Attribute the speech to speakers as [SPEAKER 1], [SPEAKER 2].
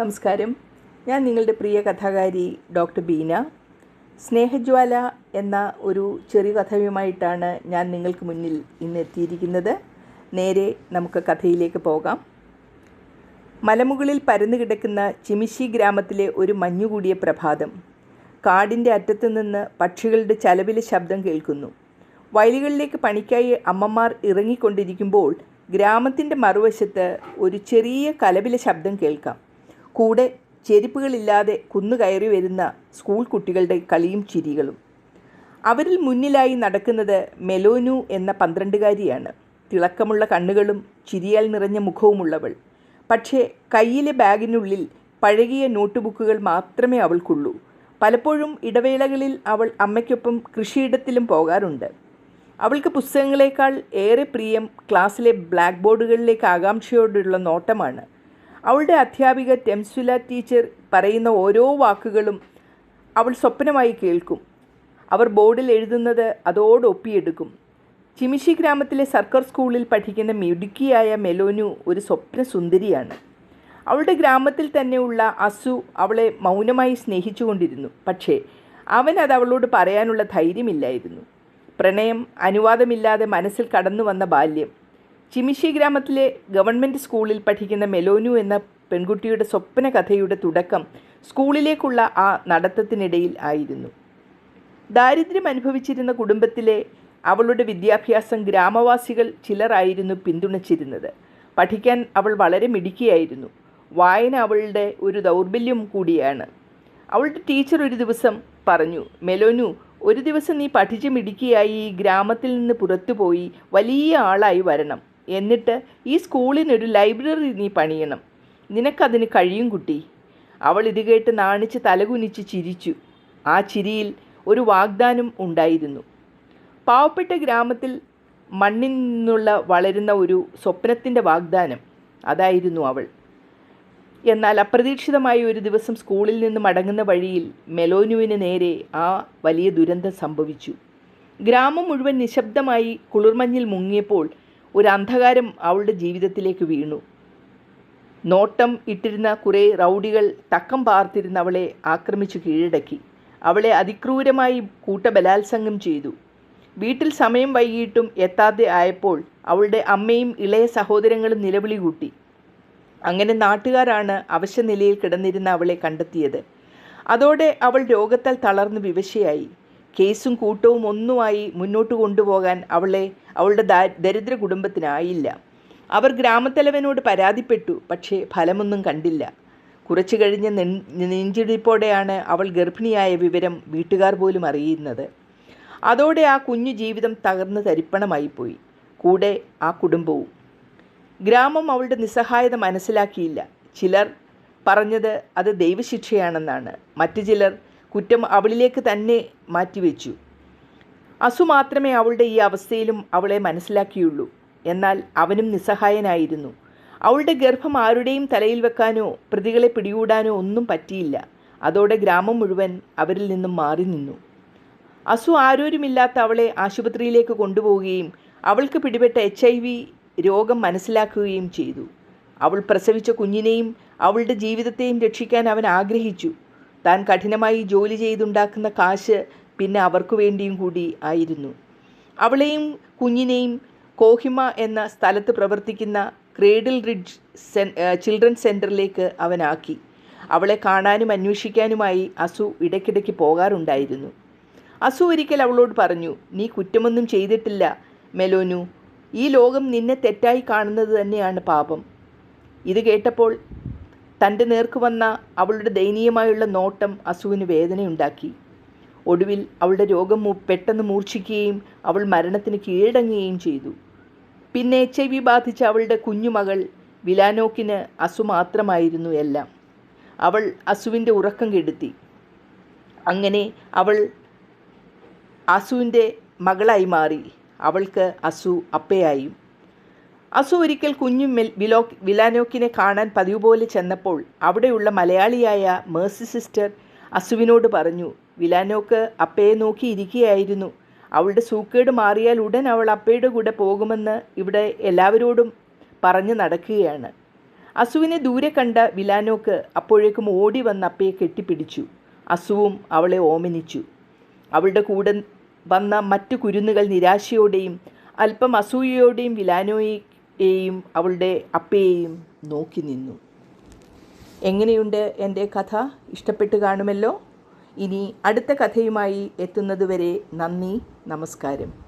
[SPEAKER 1] നമസ്കാരം. ഞാൻ നിങ്ങളുടെ പ്രിയ കഥാകാരി ഡോക്ടർ ബീന. സ്നേഹജ്വാല എന്ന ഒരു ചെറിയ കഥയുമായിട്ടാണ് ഞാൻ നിങ്ങൾക്ക് മുന്നിൽ ഇന്ന് എത്തിയിരിക്കുന്നത്. നേരെ നമുക്ക് കഥയിലേക്ക് പോകാം. മലമുകളിൽ പരന്നു കിടക്കുന്ന ചിമിശി ഗ്രാമത്തിലെ ഒരു മഞ്ഞുകൂടിയ പ്രഭാതം. കാടിന്റെ അറ്റത്തു നിന്ന് പക്ഷികളുടെ ചലവിലെ ശബ്ദം കേൾക്കുന്നു. വയലുകളിലേക്ക് പണിക്കായി അമ്മമാർ ഇറങ്ങിക്കൊണ്ടിരിക്കുമ്പോൾ ഗ്രാമത്തിന്റെ മറുവശത്ത് ഒരു ചെറിയ കലവിലെ ശബ്ദം കേൾക്കാം. കൂടെ ചെരുപ്പുകളില്ലാതെ കുന്നുകയറി വരുന്ന സ്കൂൾ കുട്ടികളുടെ കളിയും ചിരികളും. അവരിൽ മുന്നിലായി നടക്കുന്നത് മെലോനു എന്ന പന്ത്രണ്ടുകാരിയാണ്. തിളക്കമുള്ള കണ്ണുകളും ചിരിയാൽ നിറഞ്ഞ മുഖവുമുള്ളവൾ. പക്ഷേ കയ്യിലെ ബാഗിനുള്ളിൽ പഴകിയ നോട്ട് ബുക്കുകൾ മാത്രമേ അവൾക്കുള്ളൂ. പലപ്പോഴും ഇടവേളകളിൽ അവൾ അമ്മയ്ക്കൊപ്പം കൃഷിയിടത്തിലും പോകാറുണ്ട്. അവൾക്ക് പുസ്തകങ്ങളെക്കാൾ ഏറെ പ്രിയം ക്ലാസ്സിലെ ബ്ലാക്ക് ബോർഡുകളിലേക്ക് ആകാംക്ഷയോടുള്ള നോട്ടമാണ്. അവളുടെ അധ്യാപിക ടെംസുല ടീച്ചർ പറയുന്ന ഓരോ വാക്കുകളും അവൾ സ്വപ്നമായി കേൾക്കും. അവർ ബോർഡിൽ എഴുതുന്നത് അതോടൊപ്പിയെടുക്കും ചിമിഷി ഗ്രാമത്തിലെ സർക്കാർ സ്കൂളിൽ പഠിക്കുന്ന മിടുക്കിയായ മെലോനു ഒരു സ്വപ്ന സുന്ദരിയാണ്. അവളുടെ ഗ്രാമത്തിൽ തന്നെയുള്ള അസു അവളെ മൗനമായി സ്നേഹിച്ചുകൊണ്ടിരുന്നു പക്ഷേ അവൻ അത് അവളോട് പറയാനുള്ള ധൈര്യമില്ലായിരുന്നു. പ്രണയം അനുവാദമില്ലാതെ മനസ്സിൽ കടന്നു വന്ന ബാല്യം ചിമിഷി ഗ്രാമത്തിലെ ഗവൺമെന്റ് സ്കൂളിൽ പഠിക്കുന്ന മെലോനു എന്ന പെൺകുട്ടിയുടെ സ്വപ്ന കഥയുടെ തുടക്കം സ്കൂളിലേക്കുള്ള ആ നടത്തത്തിനിടയിൽ ആയിരുന്നു. ദാരിദ്ര്യം അനുഭവിച്ചിരുന്ന കുടുംബത്തിലെ അവളുടെ വിദ്യാഭ്യാസം ഗ്രാമവാസികൾ ചിലരായിരുന്നു പിന്തുണച്ചിരുന്നത്. പഠിക്കാൻ അവൾ വളരെ മിടുക്കിയായിരുന്നു. വായന അവളുടെ ഒരു ദൗർബല്യം കൂടിയാണ്. അവളുടെ ടീച്ചർ ഒരു ദിവസം പറഞ്ഞു മെലോനു ഒരു ദിവസം നീ പഠിച്ച് മിടുക്കിയായി ഗ്രാമത്തിൽ നിന്ന് പുറത്തുപോയി വലിയ ആളായി വരണം. എന്നിട്ട് ഈ സ്കൂളിനൊരു ലൈബ്രറി നീ പണിയണം. നിനക്കതിന് കഴിയും കുട്ടി. അവൾ ഇത് കേട്ട് നാണിച്ച് തലകുനിച്ച് ചിരിച്ചു. ആ ചിരിയിൽ ഒരു വാഗ്ദാനം ഉണ്ടായിരുന്നു. പാവപ്പെട്ട ഗ്രാമത്തിൽ മണ്ണിൽ നിന്നുള്ള വളരുന്ന ഒരു സ്വപ്നത്തിന്റെ വാഗ്ദാനം. അതായിരുന്നു അവൾ. എന്നാൽ അപ്രതീക്ഷിതമായി ഒരു ദിവസം സ്കൂളിൽ നിന്ന് മടങ്ങുന്ന വഴിയിൽ മെലോനുവിന് നേരെ ആ വലിയ ദുരന്തം സംഭവിച്ചു. ഗ്രാമം മുഴുവൻ നിശബ്ദമായി കുളിർമഞ്ഞിൽ മുങ്ങിയപ്പോൾ ഒരു അന്ധകാരം അവളുടെ ജീവിതത്തിലേക്ക് വീണു. നോട്ടം ഇട്ടിരുന്ന കുറേ റൗഡികൾ തക്കം പാർത്തിരുന്ന അവളെ ആക്രമിച്ചു കീഴടക്കി. അവളെ അതിക്രൂരമായി കൂട്ടബലാത്സംഗം ചെയ്തു. വീട്ടിൽ സമയം വൈകിട്ടും എത്താതെ ആയപ്പോൾ അവളുടെ അമ്മയും ഇളയ സഹോദരങ്ങളും നിലവിളി കൂട്ടി. അങ്ങനെ നാട്ടുകാരാണ് അവശനിലയിൽ കിടന്നിരുന്ന അവളെ കണ്ടെത്തിയത്. അതോടെ അവൾ രോഗത്താൽ തളർന്ന് വിവശയായി. കേസും കൂട്ടവും ഒന്നുമായി മുന്നോട്ട് കൊണ്ടുപോകാൻ അവളെ അവളുടെ ദരിദ്ര കുടുംബത്തിനായില്ല. അവർ ഗ്രാമത്തലവനോട് പരാതിപ്പെട്ടു പക്ഷേ ഫലമൊന്നും കണ്ടില്ല. കുറച്ചു കഴിഞ്ഞ് നെഞ്ചിടിപ്പോടെയാണ് അവൾ ഗർഭിണിയായ വിവരം വീട്ടുകാർ പോലും അറിയുന്നത്. അതോടെ ആ കുഞ്ഞു ജീവിതം തകർന്ന് തരിപ്പണമായിപ്പോയി. കൂടെ ആ കുടുംബവും. ഗ്രാമം അവളുടെ നിസ്സഹായത മനസ്സിലാക്കിയില്ല. ചിലർ പറഞ്ഞത് അത് ദൈവശിക്ഷയാണെന്നാണ്. മറ്റു ചിലർ കുറ്റം അവളിലേക്ക് തന്നെ മാറ്റിവെച്ചു. അസു മാത്രമേ അവളുടെ ഈ അവസ്ഥയിലും അവളെ മനസ്സിലാക്കിയുള്ളൂ. എന്നാൽ അവനും നിസ്സഹായനായിരുന്നു. അവളുടെ ഗർഭം ആരുടെയും തലയിൽ വെക്കാനോ പ്രതികളെ പിടികൂടാനോ ഒന്നും പറ്റിയില്ല. അതോടെ ഗ്രാമം മുഴുവൻ അവരിൽ നിന്നും മാറി നിന്നു. അസു ആരോരുമില്ലാത്ത അവളെ ആശുപത്രിയിലേക്ക് കൊണ്ടുപോവുകയും അവൾക്ക് പിടിപെട്ട എച്ച് ഐ വി രോഗം മനസ്സിലാക്കുകയും ചെയ്തു. അവൾ പ്രസവിച്ച കുഞ്ഞിനെയും അവളുടെ ജീവിതത്തെയും രക്ഷിക്കാൻ അവൻ ആഗ്രഹിച്ചു. താൻ കഠിനമായി ജോലി ചെയ്തുണ്ടാക്കുന്ന കാശ് പിന്നെ അവർക്കു വേണ്ടിയും കൂടി ആയിരുന്നു. അവളെയും കുഞ്ഞിനെയും കോഹിമ എന്ന സ്ഥലത്ത് പ്രവർത്തിക്കുന്ന ക്രേഡിൽ റിഡ്ജ് സെൻ ചിൽഡ്രൻ സെന്ററിലേക്ക് അവനാക്കി. അവളെ കാണാനും അന്വേഷിക്കാനുമായി അസു ഇടയ്ക്കിടയ്ക്ക് പോകാറുണ്ടായിരുന്നു. അസു ഒരിക്കൽ അവളോട് പറഞ്ഞു നീ കുറ്റമൊന്നും ചെയ്തിട്ടില്ല മെലോനു. ഈ ലോകം നിന്നെ തെറ്റായി കാണുന്നത് തന്നെയാണ് പാപം. ഇത് കേട്ടപ്പോൾ തന്റെ നേർക്ക് വന്ന അവളുടെ ദയനീയമായുള്ള നോട്ടം അസുവിന് വേദനയുണ്ടാക്കി. ഒടുവിൽ അവളുടെ രോഗം പെട്ടെന്ന് മൂർച്ഛിക്കുകയും അവൾ മരണത്തിന് കീഴടങ്ങുകയും ചെയ്തു. പിന്നെ എച്ച് ഐ വി ബാധിച്ച അവളുടെ കുഞ്ഞുമകൾ വിലാനോക്കിന് അസു മാത്രമായിരുന്നു എല്ലാം. അവൾ അസുവിന്റെ ഉറക്കം കെടുത്തി. അങ്ങനെ അവൾ അസുവിന്റെ മകളായി മാറി. അവൾക്ക് അസു അപ്പയായും. അസു ഒരിക്കൽ കുഞ്ഞു വിലോ വിലാനോക്കിനെ കാണാൻ പതിവ് പോലെ ചെന്നപ്പോൾ അവിടെയുള്ള മലയാളിയായ മേഴ്സി സിസ്റ്റർ അസുവിനോട് പറഞ്ഞു വിലാനോക്ക് അപ്പയെ നോക്കി ഇരിക്കുകയായിരുന്നു. അവളുടെ സൂക്കേട് മാറിയാൽ ഉടൻ അവൾ അപ്പയുടെ കൂടെ പോകുമെന്ന് ഇവിടെ എല്ലാവരോടും പറഞ്ഞു നടക്കുകയാണ്. അസുവിനെ ദൂരെ കണ്ട വിലാനോക്ക് അപ്പോഴേക്കും ഓടി വന്ന് അപ്പയെ കെട്ടിപ്പിടിച്ചു. അസുവും അവളെ ഓമനിച്ചു. അവളുടെ കൂടെ വന്ന മറ്റു കുരുന്നുകൾ നിരാശയോടെയും അല്പം അസൂയയോടെയും വിലാനോയെയും അവളുടെ അപ്പയെയും നോക്കി നിന്നു. എങ്ങനെയുണ്ട് എന്റെ കഥ? ഇഷ്ടപ്പെട്ട് കാണുമല്ലോ? ഇനി അടുത്ത കഥയുമായി എത്തുന്നതുവരെ നന്ദി നമസ്കാരം.